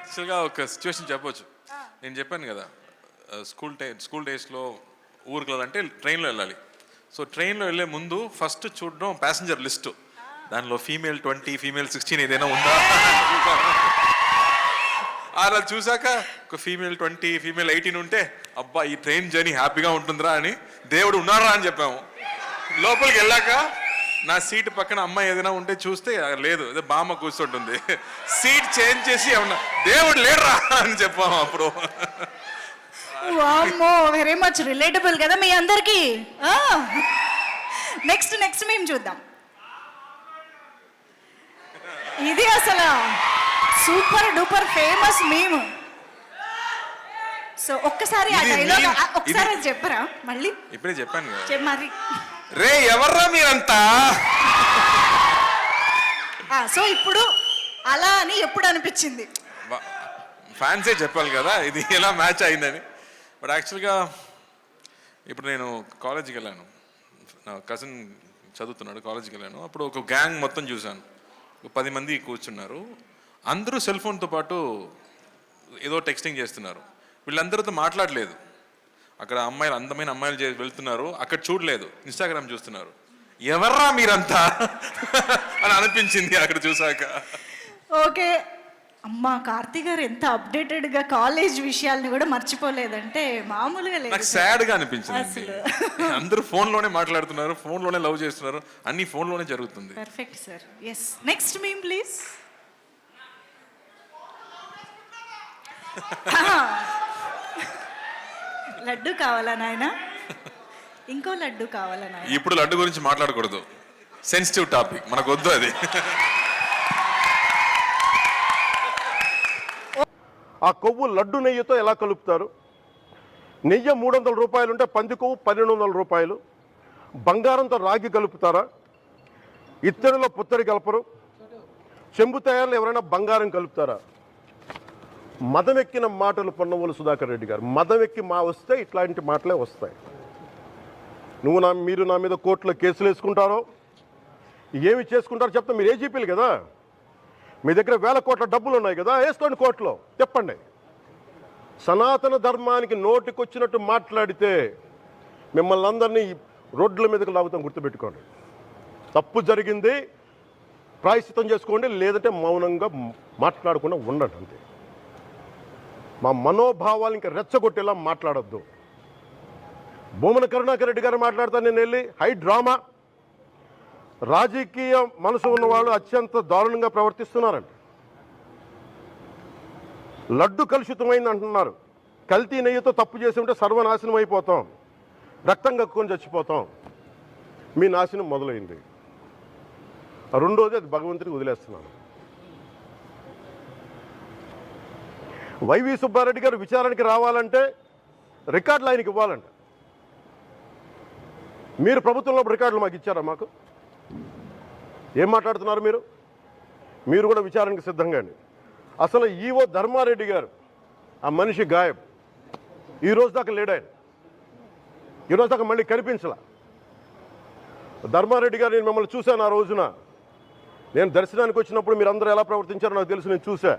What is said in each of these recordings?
యాక్చువల్గా ఒక సిచ్యువేషన్ చెప్పొచ్చు. నేను చెప్పాను కదా స్కూల్ టై స్కూల్ డేస్లో ఊరికి వెళ్ళాలంటే ట్రైన్లో వెళ్ళాలి. సో ట్రైన్లో వెళ్ళే ముందు ఫస్ట్ చూడడం ప్యాసింజర్ లిస్టు. దానిలో ఫీమేల్ ట్వంటీ ఫీమేల్ సిక్స్టీన్ ఏదైనా ఉందా? అలా చూసాక ఒక ఫీమేల్ ట్వంటీ ఫీమేల్ ఎయిటీన్ ఉంటే అబ్బా ఈ ట్రైన్ జర్నీ హ్యాపీగా ఉంటుందిరా అని దేవుడు ఉన్నారా అని చెప్పాము. లోపలికి వెళ్ళాక నా సీట్ పక్కన అమ్మాయి ఏదైనా ఉంటే చూస్తే లేదు అదే బామ్మ కూర్చుంటుంది. సీట్ చేంజ్ చేసి ఏమన్నా దేవుడు లేడురా అని చెప్పాము అప్పుడు. వామ్మో వెరీ మచ్ రిలేటబుల్ కదా మీ అందరికి. నెక్స్ట్ నెక్స్ట్ మేము చూద్దాం. ఇది అసలు సూపర్ డూపర్ ఫేమస్ మేము సో ఒక్కసారి ఆ డైలాగ్ ఒక్కసారి చెప్పరా? మళ్ళీ? ఇప్పుడే చెప్పాను మరి. రే ఎవర్రా మీరంతా? సో ఇప్పుడు అలా అని ఎప్పుడు అనిపించింది? ఫ్యాన్సే చెప్పాలి కదా ఇది ఎలా మ్యాచ్ అయిందని. బట్ యాక్చువల్గా ఇప్పుడు నేను కాలేజీకి వెళ్ళాను. నా కజిన్ చదువుతున్నాడు కాలేజీకి వెళ్ళాను. అప్పుడు ఒక గ్యాంగ్ మొత్తం చూశాను. పది మంది కూర్చున్నారు. అందరూ సెల్ ఫోన్తో పాటు ఏదో టెక్స్టింగ్ చేస్తున్నారు. వీళ్ళందరితో మాట్లాడలేదు. అక్కడ అమ్మాయిలు అందమైన అమ్మాయిలు వెళ్తున్నారు. అక్కడ చూడలేదు. ఇన్స్టాగ్రామ్ చూస్తున్నారు. ఎవర్రా మీరంతా? అని అనిపించింది అక్కడ చూసాక ఓకే. అమ్మా కార్తీ గారు ఎంత అప్డేటెడ్గా కాలేజ్ విషయాల్ని కూడా మర్చిపోలేదంటే మామూలుగా నాకు లేదు. సాడ్గా అనిపించింది. అసలు. అందరూ ఫోన్లోనే మాట్లాడుతున్నారు. ఫోన్లోనే లవ్ చేస్తున్నారు. అన్ని ఫోన్లోనే జరుగుతుంది perfect sir yes next meme please laddu కావాలా నాయన? ఇంకో లడ్డు కావాలా నాయన? ఇప్పుడు లడ్డు గురించి మాట్లాడకూడదు. సెన్సిటివ్ టాపిక్ మనకు వద్దు అది. ఆ కొవ్వు లడ్డు నెయ్యితో ఎలా కలుపుతారు? నెయ్యి మూడు వందల రూపాయలు ఉంటే పంది కొవ్వు పన్నెండు వందల రూపాయలు. బంగారంతో రాగి కలుపుతారా? ఇత్తడిలో పుత్తడి కలపరు. చెంబు తయారులో ఎవరైనా బంగారం కలుపుతారా? మదం మాటలు పొన్నవోలు సుధాకర్ రెడ్డి గారు. మదం ఎక్కి మా వస్తే ఇట్లాంటి మాటలే వస్తాయి. నువ్వు నా మీరు నా మీద కోర్టులో కేసులు వేసుకుంటారో? ఏమి చేసుకుంటారో చెప్తే మీరు ఏజీపీలు కదా? మీ దగ్గర వేల కోట్ల డబ్బులు ఉన్నాయి కదా వేసుకోండి కోర్టులో చెప్పండి సనాతన ధర్మానికి నోటికొచ్చినట్టు మాట్లాడితే మిమ్మల్ని అందరినీ రోడ్ల మీదకి లాగుతాం గుర్తుపెట్టుకోండి. తప్పు జరిగింది ప్రాయశ్చితం చేసుకోండి లేదంటే మౌనంగా మాట్లాడకుండా ఉండండి అంతే. మా మనోభావాలు ఇంకా రెచ్చగొట్టేలా మాట్లాడొద్దు. భూమన కరుణాకర్ రెడ్డి గారు మాట్లాడతాను నేను వెళ్ళి హై డ్రామా. రాజకీయ మనసు ఉన్న వాళ్ళు అత్యంత దారుణంగా ప్రవర్తిస్తున్నారండి లడ్డు కలుషితమైంది అంటున్నారు కల్తీ నెయ్యితో తప్పు చేసి ఉంటే సర్వనాశనం అయిపోతాం. రక్తం కక్కుని చచ్చిపోతాం. మీ నాశనం మొదలైంది. రెండోది అది భగవంతుడికి వదిలేస్తున్నాను. వైవి సుబ్బారెడ్డి గారు విచారణకి రావాలంటే రికార్డులు ఆయనకి ఇవ్వాలంట. మీరు ప్రభుత్వంలో రికార్డులు మాకు ఇచ్చారా మాకు? ఏం మాట్లాడుతున్నారు మీరు? మీరు కూడా విచారణకు సిద్ధంగా అసలు ఈవో ధర్మారెడ్డి గారు ఆ మనిషి గాయం ఈ రోజు దాకా లేడు ఆయన. ఈరోజు దాకా మళ్ళీ కనిపించలా. ధర్మారెడ్డి గారు నేను మిమ్మల్ని చూశాను ఆ రోజున. నేను దర్శనానికి వచ్చినప్పుడు మీరు అందరూ ఎలా ప్రవర్తించారో నాకు తెలుసు నేను చూశా.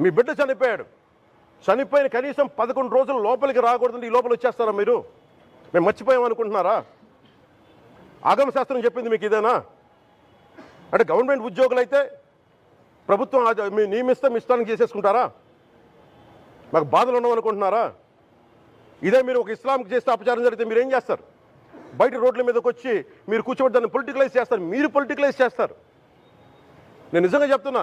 మీ బిడ్డ చనిపోయాడు. చనిపోయిన కనీసం పదకొండు రోజులు లోపలికి రాకూడదండి ఈ లోపల వచ్చేస్తారా మీరు? మేము మర్చిపోయాం అనుకుంటున్నారా? ఆగమ శాస్త్రం చెప్పింది మీకు ఇదేనా? అంటే గవర్నమెంట్ ఉద్యోగులు అయితే ప్రభుత్వం మీ నియమిస్తే మీ ఇష్టానికి చేసేసుకుంటారా? మాకు బాధలు ఉండవనుకుంటున్నారా ఇదే మీరు ఒక ఇస్లాంకి చేస్తే అపచారం జరిగితే మీరు ఏం చేస్తారు? బయట రోడ్ల మీదకి వచ్చి మీరు కూర్చోబెట్టి దాన్ని పొలిటికలైజ్ చేస్తారు మీరు పొలిటికలైజ్ చేస్తారు. నేను నిజంగా చెప్తున్నా